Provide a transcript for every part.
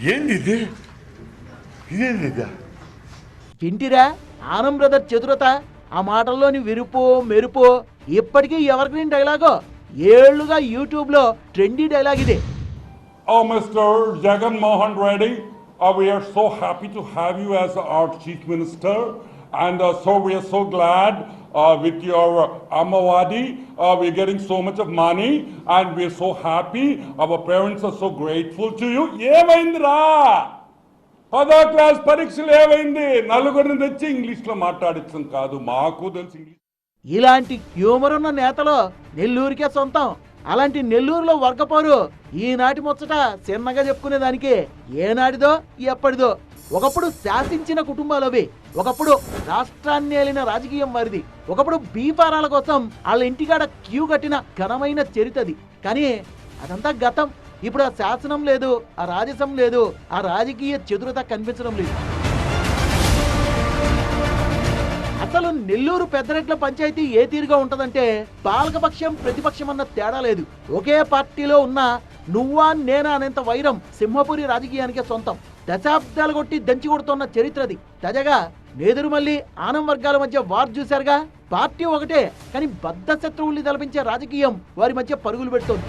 ఏంది ఇది ఇదేంది ఇది వింటిరా ఆనం బ్రదర్ చతురత ఆ మాటల్లోని విరుపు మెరుపు ఇప్పటికీ ఎవరిగ్రీన్ డైలాగో ఏళ్ళుగా యూట్యూబ్లో ట్రెండీ డైలాగ్ ఇది Oh, Mr. Jagan Mohan Reddy, uh, we are so happy to have you as our Chief Minister. And uh, so we are so glad uh, with your uh, Amawadi. Uh, we're getting so much of money and we're so happy. Our parents are so grateful to you. ఏమైందిరా పదో class పరీక్షలు ఏమైంది నలుగురిని తెచ్చి ఇంగ్లీష్లో మాట్లాడించడం కాదు మాకు తెలిసి ఇంగ్లీష్ ఇలాంటి హ్యూమర్ ఉన్న నేతలు నెల్లూరుకే సొంతం అలాంటి నెల్లూరులో వర్గపోరు ఈనాటి ముచ్చట చిన్నగా చెప్పుకునేదానికి ఏనాటిదో ఎప్పటిదో ఒకప్పుడు శాసించిన కుటుంబాలు అవి. ఒకప్పుడు రాష్ట్రాన్ని ఏలిన రాజకీయం వారిది. ఒకప్పుడు బీపారాల కోసం వాళ్ళ ఇంటికాడ క్యూ కట్టిన ఘనమైన చరితది. కానీ అదంతా గతం. ఇప్పుడు ఆ శాసనం లేదు ఆ రాజసం లేదు ఆ రాజకీయ చతురత కనిపించడం లేదు. అసలు నెల్లూరు పెద్దరెడ్ల పంచాయతీ ఏ తీరుగా ఉంటదంటే పాలకపక్షం ప్రతిపక్షం అన్న తేడా లేదు. ఒకే పార్టీలో ఉన్న నువ్వా నేనా అనేంత వైరం సింహపురి రాజకీయానికే సొంతం. దశాబ్దాలు కొట్టి దంచి కొడుతున్న చరిత్రది. తాజాగా నేదురుమల్లి ఆనం వర్గాల మధ్య వార్ చూశారుగా? పార్టీ ఒకటే కానీ బద్ధ శత్రువుల్ని తలపించే రాజకీయం వారి మధ్య పరుగులు పెడుతోంది.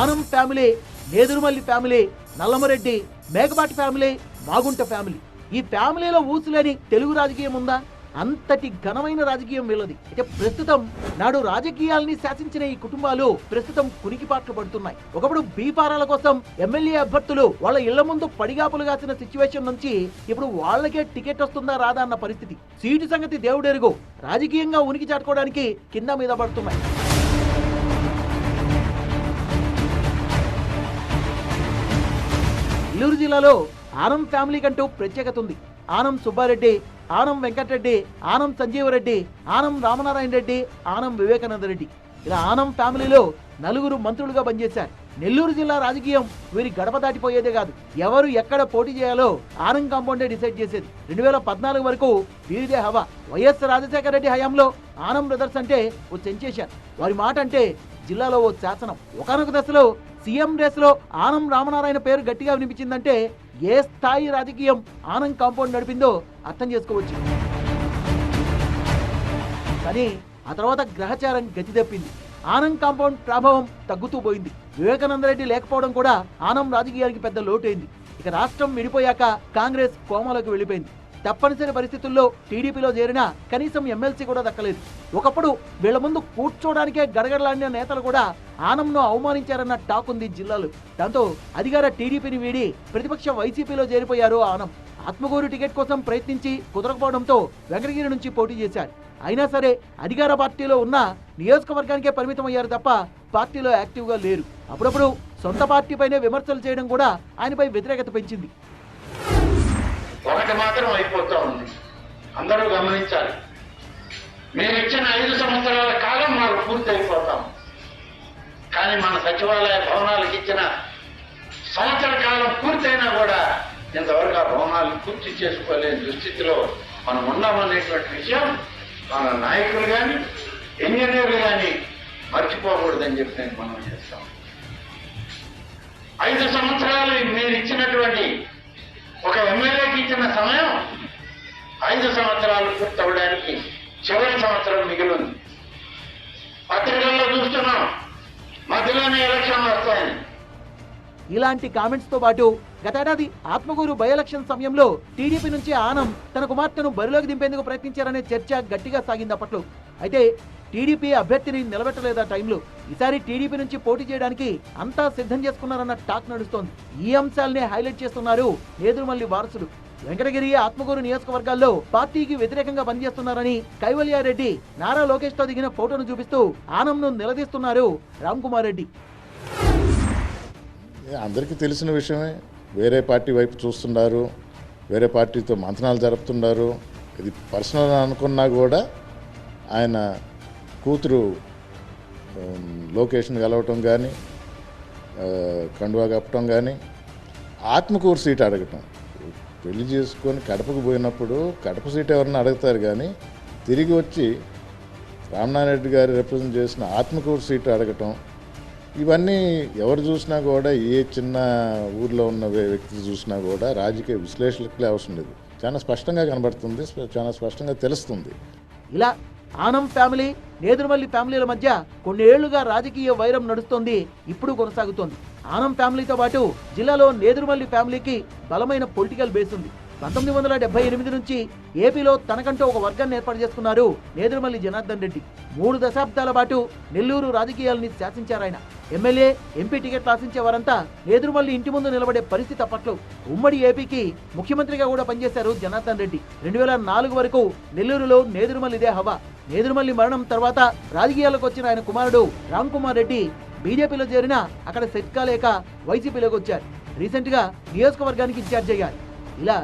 Anam family Nedurumalli family Nallamareddy Mekapati family Magunta family. ఈ ఫ్యామిలీలో ఊసులేని తెలుగు రాజకీయం ఉందా? అంతటి ఘనమైన రాజకీయం వీళ్ళది. అయితే ప్రస్తుతం నాడు రాజకీయాల్ని శాసించిన ఈ కుటుంబాలు ప్రస్తుతం కునికిపాట్లు పడుతున్నాయి. ఒకప్పుడు బీపారాల కోసం ఎమ్మెల్యే అభ్యర్థులు వాళ్ళ ఇళ్ళ ముందు పడిగాపులు కాసిన సిచ్యువేషన్ నుంచి ఇప్పుడు వాళ్ళకే టికెట్ వస్తుందా రాదా అన్న పరిస్థితి. సీటు సంగతి దేవుడెరుగు. రాజకీయంగా ఉనికి చాటుకోవడానికి కింద మీద పడుతున్నాయి. నెల్లూరు జిల్లాలో ఆనం ఫ్యామిలీ కంటూ ప్రత్యేకత ఉంది. ఆనం సుబ్బారెడ్డి ఆనం వెంకటరెడ్డి ఆనం సంజీవరెడ్డి ఆనం రామనారాయణ రెడ్డి ఆనం వివేకానంద రెడ్డి ఇలా ఆనం ఫ్యామిలీలో నలుగురు మంత్రులుగా పనిచేశారు. నెల్లూరు జిల్లా రాజకీయం వీరి గడప దాటిపోయేదే కాదు. ఎవరు ఎక్కడ పోటీ చేయాలో ఆనం కాంపౌండే డిసైడ్ చేసేది. రెండు వేల పద్నాలుగు వరకు వీరిదే హవా. వైఎస్ రాజశేఖర రెడ్డి హయాంలో ఆనం బ్రదర్స్ అంటే ఓ సెన్సేషన్ వారి మాట అంటే జిల్లాలో ఓ శాసనం. ఒకనొక దశలో సీఎం రేస్లో ఆనం రామనారాయణ పేరు గట్టిగా వినిపించిందంటే ఏ స్థాయి రాజకీయం ఆనం కాంపౌండ్ నడిపిందో అర్థం చేసుకోవచ్చు. కానీ ఆ తర్వాత గ్రహచారం గతి తప్పింది. ఆనం కాంపౌండ్ ప్రభావం తగ్గుతూ పోయింది. వివేకానంద రెడ్డి లేకపోవడం కూడా ఆనం రాజకీయానికి పెద్ద లోటైంది. ఇక రాష్ట్రం విడిపోయాక కాంగ్రెస్ కోమాలోకి వెళ్ళిపోయింది. తప్పనిసరి పరిస్థితుల్లో టీడీపీలో చేరినా కనీసం ఎమ్మెల్సీ కూడా దక్కలేదు. ఒకప్పుడు వీళ్ళ ముందు కూర్చోడానికే గడగడలాడిన నేతలు కూడా ఆనంను అవమానించారన్న టాక్ ఉంది జిల్లాలో. దాంతో అధికార టీడీపీని వీడి ప్రతిపక్ష వైసీపీలో చేరిపోయారు ఆనం. ఆత్మగూరు టికెట్ కోసం ప్రయత్నించి కుదరకపోవడంతో వెంకటగిరి నుంచి పోటీ చేశారు. అయినా సరే అధికార పార్టీలో ఉన్న నియోజకవర్గానికే పరిమితం అయ్యారు తప్ప పార్టీలో యాక్టివ్గా లేరు. అప్పుడప్పుడు సొంత పార్టీపైనే విమర్శలు చేయడం కూడా ఆయనపై వ్యతిరేకత పెంచింది. ఒకటి మాత్రం అయిపోతా ఉంది. అందరూ గమనించాలి. మేము ఇచ్చిన ఐదు సంవత్సరాల కాలం మాకు పూర్తి అయిపోతాం కానీ మన సచివాలయ భవనాలకు ఇచ్చిన సంవత్సర కాలం పూర్తయినా కూడా ఇంతవరకు ఆ భవనాలు పూర్తి చేసుకోలేని దుస్థితిలో మనం ఉన్నామనేటువంటి విషయం మన నాయకులు కానీ ఇంజనీర్లు కానీ మర్చిపోకూడదని చెప్పి నేను మనం చేస్తాం ఐదు సంవత్సరాలు మీరు ఇచ్చిన ఐదు సంవత్సరాలు పూర్తవడానికి చివరి సంవత్సరం మిగిలింది. పత్రికల్లో చూస్తున్నాం మధ్యలోనే ఎలక్షన్లు వస్తాయని. ఇలాంటి కామెంట్స్తో పాటు గతేడాది ఆత్మగూరు బై ఎలక్షన్ సమయంలో టీడీపీ నుంచి ఆనం తన కుమార్తెను బరిలోకి దింపేందుకు ప్రయత్నించారనే చర్చ గట్టిగా సాగింది అప్పట్లో. అయితే టీడీపీ అభ్యర్థిని నిలబెట్టలేదా టైంలో? ఈసారి టీడీపీ నుంచి పోటీ చేయడానికి అంతా సిద్ధం చేసుకున్నారన్న టాక్ నడుస్తోంది. ఈ అంశాలనే హైలైట్ చేస్తున్నారు నేదురుమల్లి వారసుడు వెంకటగిరి ఆత్మగూరు నియోజకవర్గాల్లో పార్టీకి వ్యతిరేకంగా పనిచేస్తున్నారని కైవల్యారెడ్డి నారా లోకేష్తో దిగిన ఫోటోను చూపిస్తూ ఆనందం నిలదీస్తున్నారు రామ్ కుమార్ రెడ్డి అందరికీ తెలిసిన విషయమే. వేరే పార్టీ వైపు చూస్తున్నారు. వేరే పార్టీతో మంతనాలు జరుపుతున్నారు. ఇది పర్సనల్ అనుకున్నా కూడా ఆయన కూతురు లోకేషన్ లోకేష్ని కలవటం కానీ కండువా కప్పటం కానీ ఆత్మకూరు సీట్ అడగటం. పెళ్ళి చేసుకొని కడపకు పోయినప్పుడు కడప సీట్ ఎవరన్నా అడుగుతారు కానీ తిరిగి వచ్చి రామనారాయణ రెడ్డి గారు రిప్రజెంట్ చేసిన ఆత్మకూరు సీటు అడగటం ఇవన్నీ ఎవరు చూసినా కూడా ఏ చిన్న ఊర్లో ఉన్న వ్యక్తి చూసినా కూడా రాజకీయ విశ్లేషకులే అవసరం లేదు. చాలా స్పష్టంగా కనబడుతుంది చాలా స్పష్టంగా తెలుస్తుంది. ఇలా ఆనం ఫ్యామిలీ నేదురుమల్లి ఫ్యామిలీల మధ్య కొన్నేళ్ళుగా రాజకీయ వైరం నడుస్తోంది ఇప్పుడు కొనసాగుతోంది. ఆనం ఫ్యామిలీతో పాటు జిల్లాలో నేదురుమల్లి ఫ్యామిలీకి బలమైన పొలిటికల్ బేస్ ఉంది. పంతొమ్మిది వందల డెబ్బై ఎనిమిది నుంచి ఏపీలో తనకంటూ ఒక వర్గాన్ని ఏర్పాటు చేసుకున్నారు నేదురుమల్లి జనార్దన్ రెడ్డి. మూడు దశాబ్దాల పాటు నెల్లూరు రాజకీయాలని శాసించారు ఆయన. ఎమ్మెల్యే ఎంపీ టికెట్లు ఆశించే వారంతా నేదురుమల్లి ఇంటి ముందు నిలబడే పరిస్థితి అప్పట్లో ఉమ్మడి ఏపీకి ముఖ్యమంత్రిగా కూడా పనిచేశారు జనార్దన్ రెడ్డి. రెండు వేల నాలుగు వరకు నెల్లూరులో నేదురుమల్లిదే హవా. నేదురుమల్లి మరణం తర్వాత రాజకీయాలకు వచ్చిన ఆయన కుమారుడు రామ్ కుమార్ రెడ్డి బీజేపీలో చేరిన అక్కడ సెట్ కాలేక వైసీపీలోకి వచ్చారు. రీసెంట్గా నియోజకవర్గానికి ఇన్ఛార్జ్ అయ్యారు. ఇలా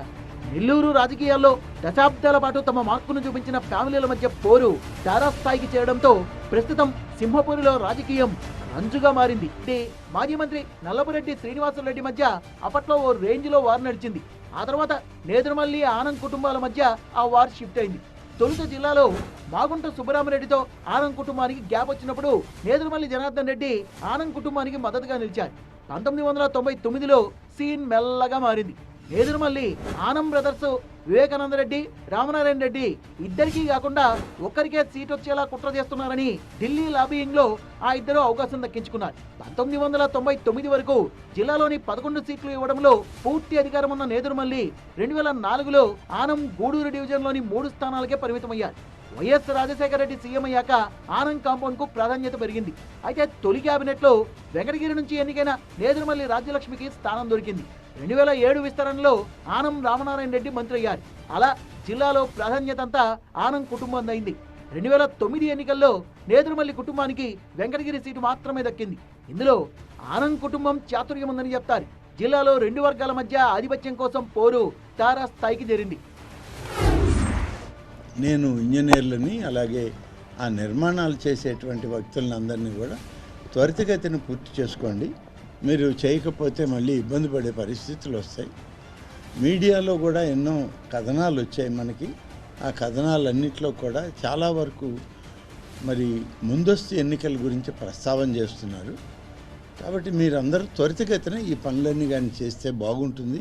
నెల్లూరు రాజకీయాల్లో దశాబ్దాల పాటు తమ మార్కును చూపించిన ఫ్యామిలీల మధ్య పోరు తారాస్థాయికి చేరడంతో ప్రస్తుతం సింహపురిలో రాజకీయం అంచుగా మారింది. ఇది మాజీ మంత్రి నల్లపురెడ్డి శ్రీనివాసరెడ్డి మధ్య అప్పట్లో ఓ రేంజ్లో వార్ నడిచింది. ఆ తర్వాత నేదురుమల్లి ఆనంద్ కుటుంబాల మధ్య ఆ వార్ షిఫ్ట్ అయింది. తొలుత జిల్లాలో మాగుంట సుబ్బరామరెడ్డితో ఆనంద్ కుటుంబానికి గ్యాప్ వచ్చినప్పుడు నేదురుమల్లి జనార్దన్ రెడ్డి ఆనంద్ కుటుంబానికి మద్దతుగా నిలిచారు. పంతొమ్మిది వందల తొంభై తొమ్మిదిలో సీన్ మెల్లగా మారింది. నేదురుమల్లి ఆనం బ్రదర్స్ వివేకానంద రెడ్డి రామనారాయణ రెడ్డి ఇద్దరికీ కాకుండా ఒక్కరికే సీట్ వచ్చేలా కుట్ర చేస్తున్నారని ఢిల్లీ లాబీయింగ్లో ఆ ఇద్దరు అవకాశం దక్కించుకున్నారు. పంతొమ్మిది వందల తొంభై తొమ్మిది వరకు జిల్లాలోని పదకొండు సీట్లు ఇవ్వడంలో పూర్తి అధికారం ఉన్న నేదురుమల్లి రెండు వేల నాలుగులో ఆనం గూడూరు డివిజన్లోని మూడు స్థానాలకే పరిమితమయ్యారు. వైఎస్ రాజశేఖర రెడ్డి సీఎం అయ్యాక ఆనంద్ కాంపౌండ్కు ప్రాధాన్యత పెరిగింది. అయితే తొలి కేబినెట్లో వెంకటగిరి నుంచి ఎన్నికైన నేదురుమల్లి రాజ్యలక్ష్మికి స్థానం దొరికింది. రెండు వేల ఏడు విస్తరణలో ఆనం రామనారాయణ రెడ్డి మంత్రి అయ్యారు. అలా జిల్లాలో ప్రాధాన్యత అంతా ఆనం కుటుంబం అయింది రెండు వేల తొమ్మిది ఎన్నికల్లో నేదురుమల్లి కుటుంబానికి వెంకటగిరి సీటు మాత్రమే దక్కింది. ఇందులో ఆనం కుటుంబం చాతుర్యం ఉందని చెప్తారు. జిల్లాలో రెండు వర్గాల మధ్య ఆధిపత్యం కోసం పోరు తారాస్థాయికి స్థాయికి చేరింది. నేను ఇంజనీర్లని అలాగే ఆ నిర్మాణాలు చేసేటువంటి వ్యక్తులను అందరినీ కూడా త్వరితగతిని పూర్తి చేసుకోండి. మీరు చేయకపోతే మళ్ళీ ఇబ్బంది పడే పరిస్థితులు వస్తాయి. మీడియాలో కూడా ఎన్నో కథనాలు వచ్చాయి మనకి. ఆ కథనాలన్నింటిలో కూడా చాలా వరకు మరి ముందస్తు ఎన్నికల గురించి ప్రస్తావన చేస్తున్నారు. కాబట్టి మీరందరూ త్వరితగతిన ఈ పనులన్నీ కానీ చేస్తే బాగుంటుంది.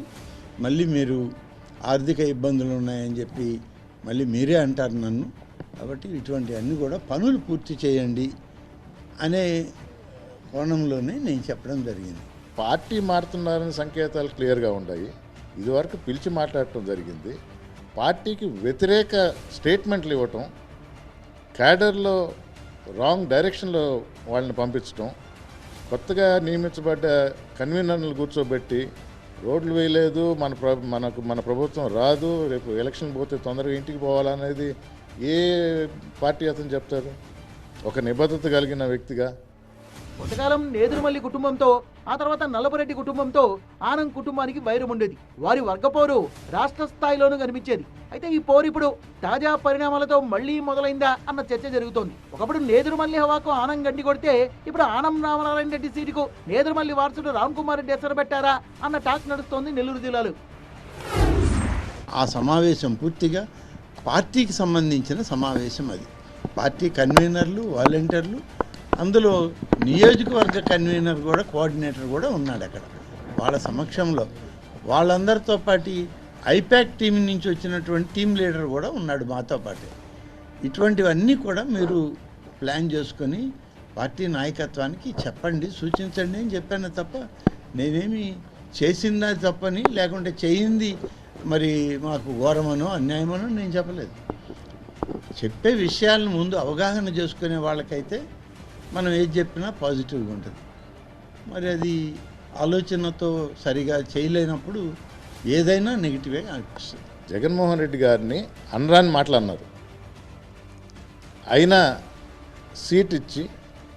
మళ్ళీ మీరు ఆర్థిక ఇబ్బందులు ఉన్నాయని చెప్పి మళ్ళీ మీరే అంటారు నన్ను. కాబట్టి ఇటువంటి అన్నీ కూడా పనులు పూర్తి చేయండి అనే కోణంలోనే నేను చెప్పడం జరిగింది. పార్టీ మారుతున్నారని సంకేతాలు క్లియర్గా ఉన్నాయి. ఇదివరకు పిలిచి మాట్లాడటం జరిగింది. పార్టీకి వ్యతిరేక స్టేట్మెంట్లు ఇవ్వటం క్యాడర్లో రాంగ్ డైరెక్షన్లో వాళ్ళని పంపించటం కొత్తగా నియమించబడ్డ కన్వీనర్లు కూర్చోబెట్టి రోడ్లు వేయలేదు మన ప్ర మనకు మన ప్రభుత్వం రాదు రేపు ఎలక్షన్ పోతే తొందరగా ఇంటికి పోవాలనేది ఏ పార్టీ అతను చెప్తారు? ఒక నిబద్ధత కలిగిన వ్యక్తిగా కొంతకాలం నేదురుమల్లి కుటుంబంతో ఆ తర్వాత నల్లపురెడ్డి కుటుంబంతో ఆనంద్ కుటుంబానికి వైరం ఉండేది. వారి వర్గపోరు రాష్ట్ర స్థాయిలోనూ కనిపించేది. అయితే ఈ పోరు ఇప్పుడు తాజా పరిణామాలతో మళ్ళీ మొదలైందా అన్న చర్చ జరుగుతోంది. ఒకప్పుడు నేదురుమల్లి హవాకు ఆనంద్ గండి కొడితే ఇప్పుడు ఆనం రామనారాయణ రెడ్డి సీటుకు నేదురుమల్లి వారసుడు రామ్ కుమార్ రెడ్డి ఎసరు పెట్టారా అన్న టాక్ నడుస్తోంది నెల్లూరు జిల్లాలో. ఆ సమావేశం పూర్తిగా పార్టీకి సంబంధించిన సమావేశం అది. పార్టీ కన్వీనర్లు వాలంటీర్లు అందులో నియోజకవర్గ కన్వీనర్ కూడా కోఆర్డినేటర్ కూడా ఉన్నాడు అక్కడ. వాళ్ళ సమక్షంలో. వాళ్ళందరితో పాటు ఐపాక్ టీం నుంచి వచ్చినటువంటి టీం లీడర్ కూడా ఉన్నాడు మాతో పాటు. ఇటువంటివన్నీ కూడా మీరు ప్లాన్ చేసుకొని పార్టీ నాయకత్వానికి చెప్పండి సూచించండి అని చెప్పాను తప్ప నేనేమి చేసిందా తప్పని లేకుంటే చేయింది మరి మాకు ఘోరమనో అన్యాయమనో నేను చెప్పలేదు. చెప్పే విషయాలను ముందు అవగాహన చేసుకునే వాళ్ళకైతే మనం ఏది చెప్పినా పాజిటివ్గా ఉంటుంది. మరి అది ఆలోచనతో సరిగా చేయలేనప్పుడు ఏదైనా నెగిటివే అనిపిస్తుంది. జగన్మోహన్ రెడ్డి గారిని అనరాని మాటలు అన్నారు. అయినా సీట్ ఇచ్చి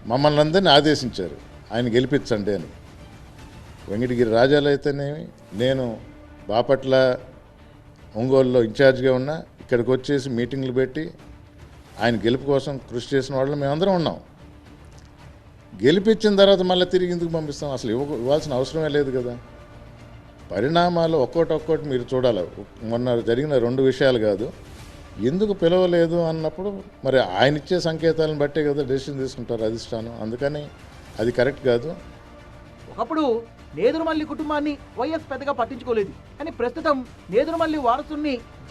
మమ్మల్ని అందరినీ ఆదేశించారు. ఆయన గెలిపించండి అని. వెంకటగిరి రాజాలు అయితేనేమి? నేను బాపట్ల ఒంగోలులో ఇన్ఛార్జ్గా ఉన్నా ఇక్కడికి వచ్చేసి మీటింగ్లు పెట్టి ఆయన గెలుపు కోసం కృషి చేసిన వాళ్ళు మేమందరం ఉన్నాం. గెలిపించిన తర్వాత మళ్ళీ తిరిగి ఎందుకు పంపిస్తాం? అసలు ఇవ్వ ఇవ్వాల్సిన అవసరమే లేదు కదా. పరిణామాలు ఒక్కోటి ఒక్కోటి మీరు చూడాలి. మొన్న జరిగిన రెండు విషయాలు కాదు. ఎందుకు పిలవలేదు అన్నప్పుడు మరి ఆయన ఇచ్చే సంకేతాలను బట్టే కదా డెసిషన్ తీసుకుంటారు అధిష్టానం. అందుకని అది కరెక్ట్ కాదు. ఒకప్పుడు నేదురుమల్లి కుటుంబాన్ని వైఎస్ పెద్దగా పట్టించుకోలేదు. కానీ ప్రస్తుతం నేదురుమల్లి వారసుని